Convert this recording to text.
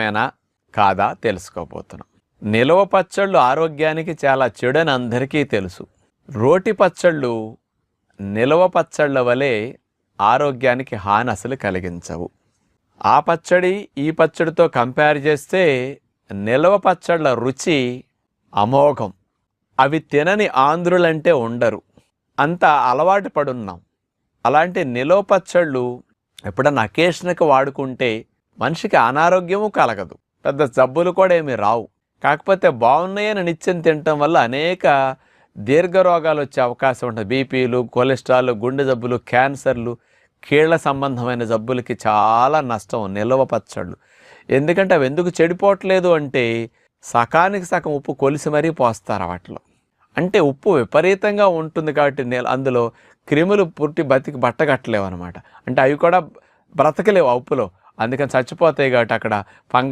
ఏనా కాదా తెలుసుకోబోతున్నాం. నిలవ పచ్చళ్ళు ఆరోగ్యానికి చాలా చెడని అందరికీ తెలుసు. రోటి పచ్చళ్ళు నిలవ పచ్చళ్ళ వలె ఆరోగ్యానికి హాని అసలు కలిగించవు. ఆ పచ్చడి ఈ పచ్చడితో కంపేర్ చేస్తే నిలవ పచ్చళ్ళ రుచి అమోఘం. అవి తినని ఆంధ్రులంటే ఉండరు. అంత అలవాటు పడున్నాం. అలాంటి నిలవ పచ్చళ్ళు ఎప్పుడన్నా అకేషన్కి వాడుకుంటే మనిషికి అనారోగ్యము కలగదు. పెద్ద జబ్బులు కూడా ఏమి రావు. కాకపోతే బాగున్నాయని నిత్యం తినటం వల్ల అనేక దీర్ఘ రోగాలు వచ్చే అవకాశం ఉంటుంది. బీపీలు కొలెస్ట్రాల్ గుండె జబ్బులు క్యాన్సర్లు కీళ్ళ సంబంధమైన జబ్బులకి చాలా నష్టం నిల్వ పచ్చళ్ళు. ఎందుకంటే అవి ఎందుకు చెడిపోవట్లేదు అంటే సకానికి సగం ఉప్పు కొలిసి మరీ పోస్తారు వాటిలో. అంటే ఉప్పు విపరీతంగా ఉంటుంది కాబట్టి నేను అందులో క్రిములు పుట్టి బతికి బట్టగట్టలేవు అనమాట అంటే అవి కూడా బ్రతకలేవు ఆ ఉప్పులో. అందుకని చచ్చిపోతాయి కాబట్టి అక్కడ ఫంగ